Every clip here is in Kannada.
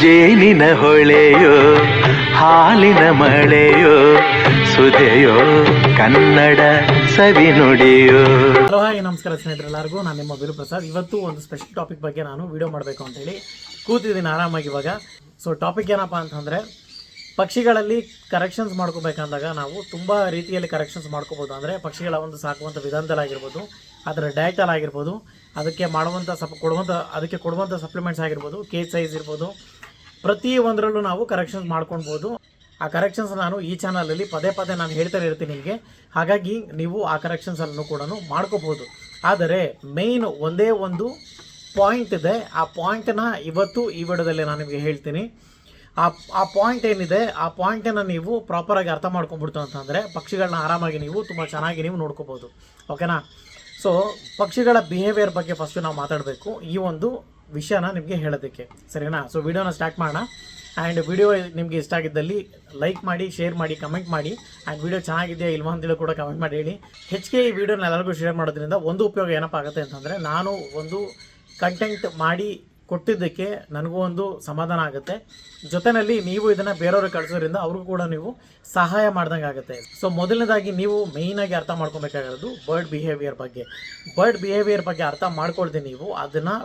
ಜೇನಿನ ಹೊಳೆಯೋ, ಹಾಲಿನ ಮಳೆಯೋ, ಸುದೆಯೋ, ಕನ್ನಡ ಸವಿ ನುಡಿಯೋ. ಹಲೋ, ಹಾಯ್, ನಮಸ್ಕಾರ ಸ್ನೇಹಿತರೆಲ್ಲರಿಗೂ. ನಾನು ನಿಮ್ಮ ಗುರುಪ್ರಸಾದ್ ಇವತ್ತು ಒಂದು ಸ್ಪೆಷಲ್ ಟಾಪಿಕ್ ಬಗ್ಗೆ ನಾನು ವಿಡಿಯೋ ಮಾಡಬೇಕು ಅಂತೇಳಿ ಕೂತಿದ್ದೀನಿ ಆರಾಮಾಗಿ ಇವಾಗ. ಸೊ ಟಾಪಿಕ್ ಏನಪ್ಪ ಅಂತಂದರೆ, ಪಕ್ಷಿಗಳಲ್ಲಿ ಕರೆಕ್ಷನ್ಸ್ ಮಾಡ್ಕೋಬೇಕಂದಾಗ ನಾವು ತುಂಬ ರೀತಿಯಲ್ಲಿ ಕರೆಕ್ಷನ್ಸ್ ಮಾಡ್ಕೋಬೋದು. ಅಂದರೆ ಪಕ್ಷಿಗಳ ಒಂದು ಸಾಕುವಂಥ ವಿಧಾನದಲ್ಲಾಗಿರ್ಬೋದು ಅದರ ಡಯಟಲ್ಲಿ ಆಗಿರ್ಬೋದು, ಅದಕ್ಕೆ ಮಾಡುವಂಥ ಸಪ್ ಕೊಡುವಂಥ ಅದಕ್ಕೆ ಕೊಡುವಂಥ ಸಪ್ಲಿಮೆಂಟ್ಸ್ ಆಗಿರ್ಬೋದು ಕೇಜ್ ಸೈಜ್ ಇರ್ಬೋದು ಪ್ರತಿ ಒಂದರಲ್ಲೂ ನಾವು ಕರೆಕ್ಷನ್ಸ್ ಮಾಡ್ಕೊಳ್ಬೋದು. ಆ ಕರೆಕ್ಷನ್ಸ್ ನಾನು ಈ ಚಾನಲಲ್ಲಿ ಪದೇ ಪದೇ ನಾನು ಹೇಳ್ತಾನೆ ಇರ್ತೀನಿ ನಿಮಗೆ. ಹಾಗಾಗಿ ನೀವು ಆ ಕರೆಕ್ಷನ್ಸನ್ನು ಕೂಡ ಮಾಡ್ಕೋಬೋದು ಆದರೆ ಮೇಯ್ನ್ ಒಂದೇ ಒಂದು ಪಾಯಿಂಟ್ ಇದೆ. ಆ ಪಾಯಿಂಟನ್ನ ಇವತ್ತು ಈ ವಿಡಿಯೋದಲ್ಲಿ ನಾನು ನಿಮಗೆ ಹೇಳ್ತೀನಿ. ಆ ಆ ಪಾಯಿಂಟ್ ಏನಿದೆ? ಆ ಪಾಯಿಂಟನ್ನು ನೀವು ಪ್ರಾಪರಾಗಿ ಅರ್ಥ ಮಾಡ್ಕೊಂಡ್ಬಿಡ್ತು ಅಂತಂದರೆ ಪಕ್ಷಿಗಳನ್ನ ಆರಾಮಾಗಿ ನೀವು ತುಂಬ ಚೆನ್ನಾಗಿ ನೀವು ನೋಡ್ಕೋಬೋದು ಓಕೆನಾ ಸೊ ಪಕ್ಷಿಗಳ ಬಿಹೇವಿಯರ್ ಬಗ್ಗೆ ಫಸ್ಟು ನಾವು ಮಾತಾಡಬೇಕು. ಈ ಒಂದು ವಿಷಯನ ನಿಮಗೆ ಹೇಳೋದಕ್ಕೆ, ಸರಿನಾ? ಸೊ ವಿಡಿಯೋನ ಸ್ಟಾರ್ಟ್ ಮಾಡೋಣ. ಆ್ಯಂಡ್ ವಿಡಿಯೋ ನಿಮಗೆ ಇಷ್ಟ ಆಗಿದ್ದಲ್ಲಿ ಲೈಕ್ ಮಾಡಿ ಶೇರ್ ಮಾಡಿ ಕಮೆಂಟ್ ಮಾಡಿ. ಆ್ಯಂಡ್ ವಿಡಿಯೋ ಚೆನ್ನಾಗಿದೆಯಾ ಇಲ್ವಾ ಅಂತೇಳಿ ಕೂಡ ಕಮೆಂಟ್ ಮಾಡಿ, ಹೇಳಿ. ಹೆಚ್ಚಿಗೆ ಈ ವಿಡಿಯೋನ ಎಲ್ಲರಿಗೂ ಶೇರ್ ಮಾಡೋದ್ರಿಂದ ಒಂದು ಉಪಯೋಗ ಏನಪ್ಪ ಆಗುತ್ತೆ ಅಂತಂದರೆ, ನಾನು ಒಂದು ಕಂಟೆಂಟ್ ಮಾಡಿ ಕೊಟ್ಟಿದ್ದಕ್ಕೆ ನನಗೂ ಒಂದು ಸಮಾಧಾನ ಆಗುತ್ತೆ. ಜೊತೆಯಲ್ಲಿ ನೀವು ಇದನ್ನು ಬೇರೆಯವ್ರಿಗೆ ಕಳಿಸೋದ್ರಿಂದ ಅವ್ರಿಗೂ ಕೂಡ ನೀವು ಸಹಾಯ ಮಾಡ್ದಂಗೆ ಆಗುತ್ತೆ. ಸೊ ಮೊದಲನೇದಾಗಿ ನೀವು ಮೇಯ್ನಾಗಿ ಅರ್ಥ ಮಾಡ್ಕೊಬೇಕಾಗಿರೋದು ಬರ್ಡ್ ಬಿಹೇವಿಯರ್ ಬಗ್ಗೆ. ಬರ್ಡ್ ಬಿಹೇವಿಯರ್ ಬಗ್ಗೆ ಅರ್ಥ ಮಾಡ್ಕೊಳ್ದೆ ನೀವು ಅದನ್ನು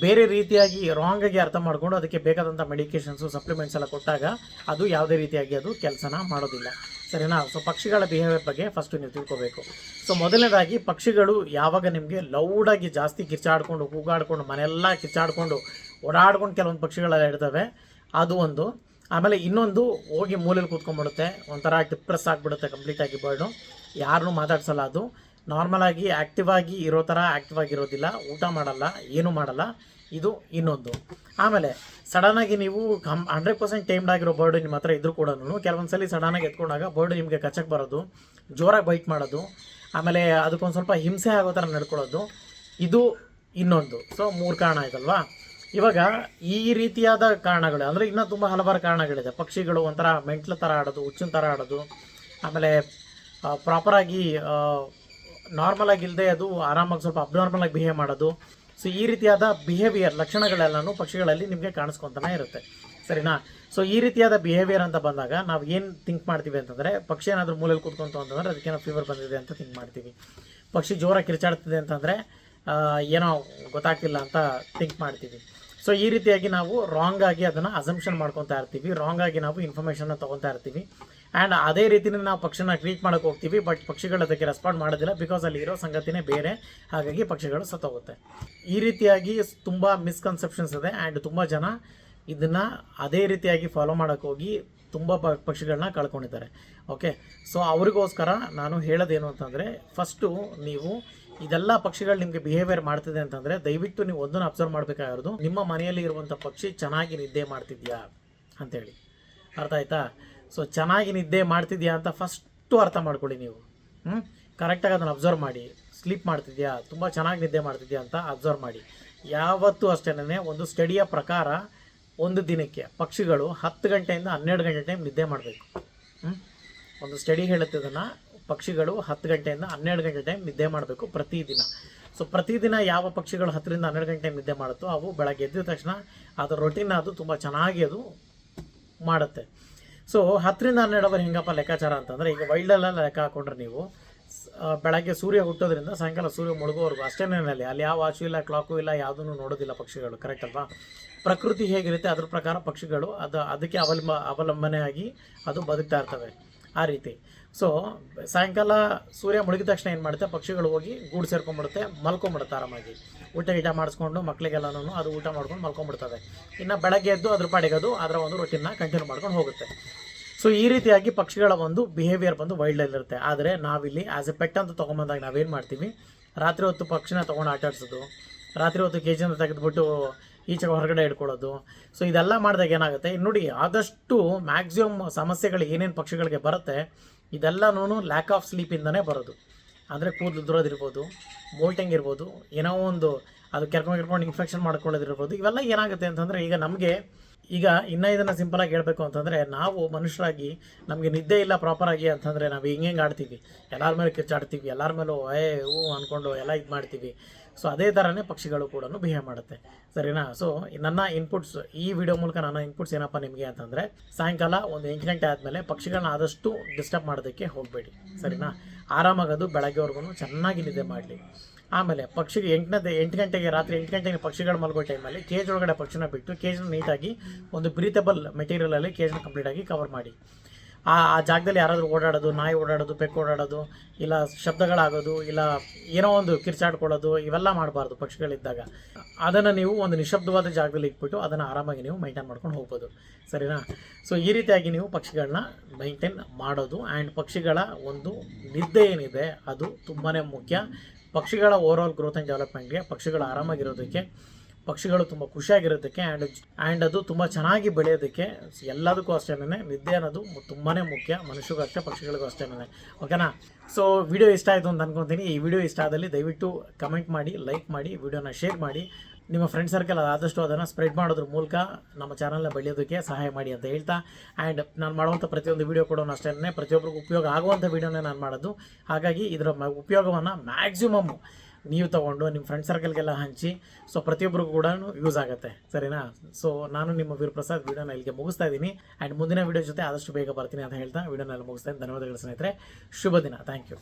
ಬೇರೆ ರೀತಿಯಾಗಿ ರಾಂಗ್ ಆಗಿ ಅರ್ಥ ಮಾಡ್ಕೊಂಡು ಅದಕ್ಕೆ ಬೇಕಾದಂಥ ಮೆಡಿಕೇಶನ್ಸ್ ಸಪ್ಲಿಮೆಂಟ್ಸ್ ಎಲ್ಲ ಕೊಟ್ಟಾಗ ಅದು ಯಾವುದೇ ರೀತಿಯಾಗಿ ಅದು ಕೆಲಸನ ಮಾಡೋದಿಲ್ಲ. ಸರಿನಾ? ಸೊ ಪಕ್ಷಿಗಳ ಬಿಹೇವಿಯರ್ ಬಗ್ಗೆ ಫಸ್ಟ್ ನೀವು ತಿಳ್ಕೊಬೇಕು. ಸೊ ಮೊದಲನೇದಾಗಿ ಪಕ್ಷಿಗಳು ಯಾವಾಗ ನಿಮಗೆ ಲೌಡಾಗಿ ಜಾಸ್ತಿ ಕಿರ್ಚಾಡ್ಕೊಂಡು, ಕೂಗಾಡ್ಕೊಂಡು, ಮನೆಯೆಲ್ಲ ಕಿರ್ಚಾಡ್ಕೊಂಡು, ಓಡಾಡ್ಕೊಂಡು ಕೆಲವೊಂದು ಪಕ್ಷಿಗಳೆಲ್ಲ ಇರ್ತವೆ, ಅದು ಒಂದು. ಆಮೇಲೆ ಇನ್ನೊಂದು ಹೋಗಿ ಮೂಲೆಯಲ್ಲಿ ಕೂತ್ಕೊಂಡ್ಬಿಡುತ್ತೆ, ಒಂಥರ ಡಿಪ್ರೆಸ್ ಆಗಿಬಿಡುತ್ತೆ ಕಂಪ್ಲೀಟಾಗಿ ಬರ್ಡು ಯಾರನ್ನೂ ಮಾತಾಡ್ಸಲ್ಲ ಅದು. ನಾರ್ಮಲ್ ಆಗಿ ಆಕ್ಟಿವ್ ಆಗಿ ಇರೋ ಥರ ಆಕ್ಟಿವ್ ಆಗಿರೋದಿಲ್ಲ ಊಟ ಮಾಡಲ್ಲ, ಏನು ಮಾಡಲ್ಲ, ಇದು ಇನ್ನೊಂದು. ಆಮೇಲೆ ಸಡನ್ನಾಗಿ ನೀವು ಕಮ್ ಹಂಡ್ರೆಡ್ ಪರ್ಸೆಂಟ್ ಟೈಮ್ಡ್ ಆಗಿರೋ ಬರ್ಡ್ ನಿಮ್ಮ ಹತ್ರ ಇದ್ರೂ ಕೂಡ ಕೆಲವೊಂದು ಸಲ ಸಡನ್ನಾಗಿ ಎತ್ಕೊಂಡಾಗ ಬರ್ಡ್ ನಿಮಗೆ ಕಚ್ಚಕ್ಕೆ ಬರೋದು, ಜೋರಾಗಿ ಬೈಟ್ ಮಾಡೋದು, ಆಮೇಲೆ ಅದಕ್ಕೊಂದು ಸ್ವಲ್ಪ ಹಿಂಸೆ ಆಗೋ ಥರ ನಡ್ಕೊಳ್ಳೋದು, ಇದು ಇನ್ನೊಂದು. ಸೊ ಮೂರು ಕಾರಣ ಆಯ್ತಲ್ವಾ ಇವಾಗ ಈ ರೀತಿಯಾದ ಕಾರಣಗಳು, ಅಂದರೆ ಇನ್ನೂ ತುಂಬ ಹಲವಾರು ಕಾರಣಗಳಿದೆ. ಪಕ್ಷಿಗಳು ಒಂಥರ ಮೆಂಟ್ಲ ಥರ ಆಡೋದು, ಹುಚ್ಚಿನ ಥರ ಆಡೋದು, ಆಮೇಲೆ ಪ್ರಾಪರಾಗಿ ನಾರ್ಮಲ್ ಆಗಿಲ್ಲದೆ ಅದು ಆರಾಮಾಗಿ ಸ್ವಲ್ಪ ಅಬ್ನಾರ್ಮಲ್ ಆಗಿ ಬಿಹೇವ್ ಮಾಡೋದು. ಸೊ ಈ ರೀತಿಯಾದ ಬಿಹೇವಿಯರ್ ಲಕ್ಷಣಗಳೆಲ್ಲನೂ ಪಕ್ಷಿಗಳಲ್ಲಿ ನಿಮಗೆ ಕಾಣಿಸ್ಕೊತಾನೆ ಇರುತ್ತೆ. ಸರಿನಾ? ಸೊ ಈ ರೀತಿಯಾದ ಬಿಹೇವಿಯರ್ ಅಂತ ಬಂದಾಗ ನಾವು ಏನು ಥಿಂಕ್ ಮಾಡ್ತೀವಿ ಅಂತಂದರೆ, ಪಕ್ಷಿ ಏನಾದರೂ ಮೂಲೆಯಲ್ಲಿ ಕೂತ್ಕೊಂತು ಅಂತಂದರೆ ಅದಕ್ಕೇನೋ ಫೀವರ್ ಬಂದಿದೆ ಅಂತ ಥಿಂಕ್ ಮಾಡ್ತೀವಿ. ಪಕ್ಷಿ ಜೋರಾಗಿ ಕಿರ್ಚಾಡ್ತಿದೆ ಅಂತಂದರೆ ಏನೋ ಗೊತ್ತಾಗ್ತಿಲ್ಲ ಅಂತ ಥಿಂಕ್ ಮಾಡ್ತೀವಿ. ಸೊ ಈ ರೀತಿಯಾಗಿ ನಾವು ರಾಂಗ್ ಆಗಿ ಅದನ್ನು ಅಸಂಪ್ಷನ್ ಮಾಡ್ಕೊತಾ ಇರ್ತೀವಿ. ರಾಂಗ್ ಆಗಿ ನಾವು ಇನ್ಫಾರ್ಮೇಷನ್ನ ತೊಗೊತಾ ಇರ್ತೀವಿ. ಆ್ಯಂಡ್ ಅದೇ ರೀತಿಯೇ ನಾವು ಪಕ್ಷಿನ ಟ್ರೀಟ್ ಮಾಡೋಕೆ ಹೋಗ್ತೀವಿ ಬಟ್ ಪಕ್ಷಿಗಳು ಅದಕ್ಕೆ ರೆಸ್ಪಾಂಡ್ ಮಾಡೋದಿಲ್ಲ ಬಿಕಾಸ್ ಅಲ್ಲಿ ಇರೋ ಸಂಗತಿನೇ ಬೇರೆ. ಹಾಗಾಗಿ ಪಕ್ಷಿಗಳು ಸತ್ತೋಗುತ್ತೆ. ಈ ರೀತಿಯಾಗಿ ತುಂಬ ಮಿಸ್ಕನ್ಸೆಪ್ಷನ್ಸ್ ಇದೆ ಆ್ಯಂಡ್ ತುಂಬ ಜನ ಇದನ್ನು ಅದೇ ರೀತಿಯಾಗಿ ಫಾಲೋ ಮಾಡೋಕೆ ಹೋಗಿ ತುಂಬ ಪ ಪಕ್ಷಿಗಳನ್ನ ಕಳ್ಕೊಂಡಿದ್ದಾರೆ. ಓಕೆ ಸೊ ಅವರಿಗೋಸ್ಕರ ನಾನು ಹೇಳೋದೇನು ಅಂತಂದರೆ ಫಸ್ಟು ನೀವು ಇದೆಲ್ಲ ಪಕ್ಷಿಗಳು ನಿಮಗೆ ಬಿಹೇವಿಯರ್ ಮಾಡ್ತಿದೆ ಅಂತಂದರೆ, ದಯವಿಟ್ಟು ನೀವು ಒಂದನ್ನು ಅಬ್ಸರ್ವ್ ಮಾಡಬೇಕಾಗಿರೋದು, ನಿಮ್ಮ ಮನೆಯಲ್ಲಿ ಇರುವಂಥ ಪಕ್ಷಿ ಚೆನ್ನಾಗಿ ನಿದ್ದೆ ಮಾಡ್ತಿದ್ಯಾ? ಅಂತೇಳಿ. ಅರ್ಥ ಆಯ್ತಾ? ಸೊ ಚೆನ್ನಾಗಿ ನಿದ್ದೆ ಮಾಡ್ತಿದ್ಯಾ ಅಂತ ಫಸ್ಟು ಅರ್ಥ ಮಾಡ್ಕೊಳ್ಳಿ ನೀವು. ಹ್ಞೂ ಕರೆಕ್ಟಾಗಿ ಅದನ್ನು ಅಬ್ಸರ್ವ್ ಮಾಡಿ. ಸ್ಲೀಪ್ ಮಾಡ್ತಿದ್ಯಾ? ತುಂಬ ಚೆನ್ನಾಗಿ ನಿದ್ದೆ ಮಾಡ್ತಿದ್ಯಾ ಅಂತ ಅಬ್ಸರ್ವ್ ಮಾಡಿ. ಯಾವತ್ತೂ ಅಷ್ಟೇನೆ ಒಂದು ಸ್ಟಡಿಯ ಪ್ರಕಾರ ಒಂದು ದಿನಕ್ಕೆ ಪಕ್ಷಿಗಳು ಹತ್ತು ಗಂಟೆಯಿಂದ ಹನ್ನೆರಡು ಗಂಟೆ ಟೈಮ್ ನಿದ್ದೆ ಮಾಡಬೇಕು. ಒಂದು ಸ್ಟಡಿ ಹೇಳುತ್ತೆ ಅದನ್ನು ಪಕ್ಷಿಗಳು ಹತ್ತು ಗಂಟೆಯಿಂದ ಹನ್ನೆರಡು ಗಂಟೆ ಟೈಮ್ ನಿದ್ದೆ ಮಾಡಬೇಕು ಪ್ರತಿದಿನ. ಸೊ ಪ್ರತಿದಿನ ಯಾವ ಪಕ್ಷಿಗಳು ಹತ್ತರಿಂದ ಹನ್ನೆರಡು ಗಂಟೆ ನಿದ್ದೆ ಮಾಡುತ್ತೋ ಅವು ಬೆಳಗ್ಗೆ ಎದ್ದ ತಕ್ಷಣ ಅದರ ರೊಟೀನ್ ಅದು ತುಂಬ ಚೆನ್ನಾಗಿ ಅದು ಮಾಡುತ್ತೆ. ಸೊ ಹತ್ತರಿಂದ ಹನ್ನೆರಡು ಅವರ್ ಹೆಂಗಪ್ಪ ಲೆಕ್ಕಾಚಾರ ಅಂತಂದರೆ, ಈಗ ವೈಲ್ಡಲ್ಲೆಲ್ಲ ಲೆಕ್ಕ ಹಾಕೊಂಡ್ರೆ ನೀವು ಬೆಳಗ್ಗೆ ಸೂರ್ಯ ಹುಟ್ಟೋದ್ರಿಂದ ಸಾಯಂಕಾಲ ಸೂರ್ಯ ಮುಳುಗೋವರೆಗೂ ಅಷ್ಟೇನಲ್ಲಿ ಅಲ್ಲಿ ಯಾವ ವಾಚು ಇಲ್ಲ, ಕ್ಲಾಕು ಇಲ್ಲ, ಯಾವುದನ್ನು ನೋಡೋದಿಲ್ಲ ಪಕ್ಷಿಗಳು ಕರೆಕ್ಟ್ ಅಲ್ವಾ? ಪ್ರಕೃತಿ ಹೇಗಿರುತ್ತೆ, ಅದ್ರ ಪ್ರಕಾರ ಪಕ್ಷಿಗಳು ಅದು, ಅದಕ್ಕೆ ಅವಲಂಬ, ಅವಲಂಬನೆಯಾಗಿ ಅದು ಬದುಕ್ತಾ ಇರ್ತವೆ. ಆ ರೀತಿ. ಸೊ ಸಾಯಂಕಾಲ ಸೂರ್ಯ ಮುಳುಗಿದ ತಕ್ಷಣ ಏನು ಮಾಡುತ್ತೆ? ಪಕ್ಷಿಗಳು ಹೋಗಿ ಗೂಡು ಸೇರ್ಕೊಂಡ್ಬಿಡುತ್ತೆ, ಮಲ್ಕೊಂಡ್ಬಿಡುತ್ತೆ ಆರಾಮಾಗಿ. ಊಟ ಗೀಟ ಮಾಡಿಸ್ಕೊಂಡು ಮಕ್ಕಳಿಗೆಲ್ಲನೂ ಅದು ಊಟ ಮಾಡ್ಕೊಂಡು ಮಲ್ಕೊಂಬಿಡ್ತವೆ ಇನ್ನು ಬೆಳಗ್ಗೆ ಎದ್ದು ಅದ್ರ ಪಾಡಿಗೆ ಅದು ಅದರ ಒಂದು ರೊಟೀನ್ನ ಕಂಟಿನ್ಯೂ ಮಾಡ್ಕೊಂಡು ಹೋಗುತ್ತೆ. ಸೊ ಈ ರೀತಿಯಾಗಿ ಪಕ್ಷಿಗಳ ಒಂದು ಬಿಹೇವಿಯರ್ ಬಂದು ವೈಲ್ಡಲ್ಲಿರುತ್ತೆ ಆದರೆ ನಾವಿಲ್ಲಿ ಆ್ಯಸ್ ಎ ಪೆಟ್ ಅಂತ ತೊಗೊಂಬಂದಾಗ ನಾವೇನು ಮಾಡ್ತೀವಿ? ರಾತ್ರಿ ಹೊತ್ತು ಪಕ್ಷಿನ ತೊಗೊಂಡು ಆಟ ಆಡ್ಸೋದು ರಾತ್ರಿ ಹೊತ್ತು ಕೆ ಜಿನ ತೆಗೆದುಬಿಟ್ಟು ಈಚೆಗೆ ಹೊರಗಡೆ ಇಟ್ಕೊಳ್ಳೋದು ಸೊ ಇದೆಲ್ಲ ಮಾಡಿದಾಗ ಏನಾಗುತ್ತೆ? ನೋಡಿ, ಆದಷ್ಟು ಮ್ಯಾಕ್ಸಿಮಮ್ ಸಮಸ್ಯೆಗಳು ಏನೇನು ಪಕ್ಷಿಗಳಿಗೆ ಬರುತ್ತೆ ಇದೆಲ್ಲನೂ ಲ್ಯಾಕ್ ಆಫ್ ಸ್ಲೀಪಿಂದನೇ ಬರೋದು. ಅಂದರೆ ಕೂದಲು ದುರೋದಿರ್ಬೋದು ಮೋಲ್ಟಿಂಗ್ ಇರ್ಬೋದು, ಏನೋ ಒಂದು ಅದು ಕೆರ್ಕೊಂಡು ಕೆರ್ಕೊಂಡು ಇನ್ಫೆಕ್ಷನ್ ಮಾಡ್ಕೊಳ್ಳೋದಿರ್ಬೋದು ಇವೆಲ್ಲ ಏನಾಗುತ್ತೆ ಅಂತಂದರೆ, ಈಗ ನಮಗೆ, ಈಗ ಇನ್ನೂ ಇದನ್ನು ಸಿಂಪಲಾಗಿ ಹೇಳಬೇಕು ಅಂತಂದರೆ, ನಾವು ಮನುಷ್ಯರಾಗಿ ನಮಗೆ ನಿದ್ದೆ ಇಲ್ಲ ಪ್ರಾಪರಾಗಿ ಅಂತಂದರೆ ನಾವು ಹಿಂಗೆ ಹಿಂಗೆ ಆಡ್ತೀವಿ. ಎಲ್ಲರ ಮೇಲೆ ಕಿರ್ಚಾಡ್ತೀವಿ, ಎಲ್ಲರ ಮೇಲೂ ಏ, ಹೂ ಅಂದ್ಕೊಂಡು ಎಲ್ಲ ಇದು ಮಾಡ್ತೀವಿ. ಸೊ ಅದೇ ಥರನೇ ಪಕ್ಷಿಗಳು ಕೂಡ ಬಿಹೇವ್ ಮಾಡುತ್ತೆ. ಸರಿನಾ? ಸೊ ನನ್ನ ಇನ್ಪುಟ್ಸ್ ಈ ವಿಡಿಯೋ ಮೂಲಕ ನನ್ನ ಇನ್ಪುಟ್ಸ್ ಏನಪ್ಪ ನಿಮಗೆ ಅಂತಂದರೆ, ಸಾಯಂಕಾಲ ಒಂದು ಎಂಟು ಗಂಟೆ ಆದಮೇಲೆ ಪಕ್ಷಿಗಳನ್ನ ಆದಷ್ಟು ಡಿಸ್ಟರ್ಬ್ ಮಾಡೋದಕ್ಕೆ ಹೋಗಬೇಡಿ. ಸರಿನಾ? ಆರಾಮಾಗದು ಬೆಳಗ್ಗೆವರೆಗೂ ಚೆನ್ನಾಗಿ ನಿದ್ದೆ ಮಾಡಲಿ. ಆಮೇಲೆ ಪಕ್ಷಿಗೆ ಎಂಟನೇ ಎಂಟು ಗಂಟೆಗೆ, ರಾತ್ರಿ ಎಂಟು ಗಂಟೆಗೆ ಪಕ್ಷಿಗಳು ಮಲಗೋ ಟೈಮಲ್ಲಿ ಕೇಜ್ ಒಳಗಡೆ ಪಕ್ಷಿನ ಬಿಟ್ಟು ಕೇಜ್ನ ನೀಟಾಗಿ ಒಂದು ಬ್ರೀತಬಲ್ ಮೆಟೀರಿಯಲಲ್ಲಿ ಕೇಜ್ನ ಕಂಪ್ಲೀಟಾಗಿ ಕವರ್ ಮಾಡಿ. ಆ ಆ ಜಾಗದಲ್ಲಿ ಯಾರಾದರೂ ಓಡಾಡೋದು, ನಾಯಿ ಓಡಾಡೋದು, ಬೆಕ್ಕು ಓಡಾಡೋದು, ಇಲ್ಲ ಶಬ್ದಗಳಾಗೋದು, ಇಲ್ಲ ಏನೋ ಒಂದು ಕಿರ್ಚಾಡ್ಕೊಳ್ಳೋದು, ಇವೆಲ್ಲ ಮಾಡಬಾರ್ದು ಪಕ್ಷಿಗಳಿದ್ದಾಗ. ಅದನ್ನು ನೀವು ಒಂದು ನಿಶಬ್ದವಾದ ಜಾಗದಲ್ಲಿ ಇಟ್ಬಿಟ್ಟು ಅದನ್ನು ಆರಾಮಾಗಿ ನೀವು ಮೈಂಟೈನ್ ಮಾಡ್ಕೊಂಡು ಹೋಗ್ಬೋದು. ಸರಿನಾ? ಸೊ ಈ ರೀತಿಯಾಗಿ ನೀವು ಪಕ್ಷಿಗಳನ್ನ ಮೈಂಟೈನ್ ಮಾಡೋದು ಆ್ಯಂಡ್ ಪಕ್ಷಿಗಳ ಒಂದು ನಿದ್ದೆ ಏನಿದೆ, ಅದು ತುಂಬಾ ಮುಖ್ಯ. ಪಕ್ಷಿಗಳ ಓವರಾಲ್ ಗ್ರೋತ್ ಆ್ಯಂಡ್ ಡೆವಲಪ್ಮೆಂಟ್ಗೆ ಪಕ್ಷಿಗಳು ಆರಾಮಾಗಿರೋದಕ್ಕೆ ಪಕ್ಷಿಗಳು ತುಂಬ ಖುಷಿಯಾಗಿರೋದಕ್ಕೆ ಆ್ಯಂಡ್ ಆ್ಯಂಡ್ ಅದು ತುಂಬ ಚೆನ್ನಾಗಿ ಬೆಳೆಯೋದಕ್ಕೆ ಎಲ್ಲದಕ್ಕೂ ಅಷ್ಟೇನೆ ನಿದ್ದೆ ಅನ್ನೋದು ತುಂಬಾ ಮುಖ್ಯ ಮನುಷ್ಯಗೂ ಅಷ್ಟೇ, ಪಕ್ಷಿಗಳಿಗೂ ಅಷ್ಟೇನೆ ಓಕೆನಾ ಸೊ ವಿಡಿಯೋ ಇಷ್ಟ ಆಯಿತು ಅಂತ ಅನ್ಕೊತೀನಿ. ಈ ವಿಡಿಯೋ ಇಷ್ಟ ಆದಲ್ಲಿ ದಯವಿಟ್ಟು ಕಮೆಂಟ್ ಮಾಡಿ ಲೈಕ್ ಮಾಡಿ ವಿಡಿಯೋನ ಶೇರ್ ಮಾಡಿ. ನಿಮ್ಮ ಫ್ರೆಂಡ್ ಸರ್ಕಲ್ ಆದಷ್ಟು ಅದನ್ನು ಸ್ಪ್ರೆಡ್ ಮಾಡೋದ್ರ ಮೂಲಕ ನಮ್ಮ ಚಾನಲ್ನ ಬೆಳೆಯೋದಕ್ಕೆ ಸಹಾಯ ಮಾಡಿ ಅಂತ ಹೇಳ್ತಾ. ಆ್ಯಂಡ್ ನಾನು ಮಾಡುವಂಥ ಪ್ರತಿಯೊಂದು ವಿಡಿಯೋ ಕೂಡ ಅಷ್ಟೇ ಪ್ರತಿಯೊಬ್ಬರಿಗೂ ಉಪಯೋಗ ಆಗುವಂಥ ವೀಡಿಯೋನೇ ನಾನು ಮಾಡೋದು. ಹಾಗಾಗಿ ಇದರ ಉಪಯೋಗವನ್ನು ಮ್ಯಾಕ್ಸಿಮಮ್ ನೀವು ತಗೊಂಡು ನಿಮ್ಮ ಫ್ರೆಂಡ್ ಸರ್ಕಲ್ಗೆಲ್ಲ ಹಂಚಿ ಸೊ ಪ್ರತಿಯೊಬ್ಬರಿಗೂ ಕೂಡ ಯೂಸ್ ಆಗುತ್ತೆ, ಸರಿನಾ? ಸೊ ನಾನು ನಿಮ್ಮ ವೀರಪ್ರಸಾದ್ ವೀಡಿಯೋನ ಇಲ್ಲಿಗೆ ಮುಗಿಸ್ತಾ ಇದ್ದೀನಿ. ಆ್ಯಂಡ್ ಮುಂದಿನ ವಿಡಿಯೋ ಜೊತೆ ಆದಷ್ಟು ಬೇಗ ಬರ್ತೀನಿ ಅಂತ ಹೇಳ್ತಾ ವಿಡಿಯೋನೆಲ್ಲ ಮುಗಿಸ್ತಾ ಇದ್ದೀನಿ ಧನ್ಯವಾದಗಳು ಸ್ನೇಹಿತರೆ. ಶುಭ ದಿನ. Thank you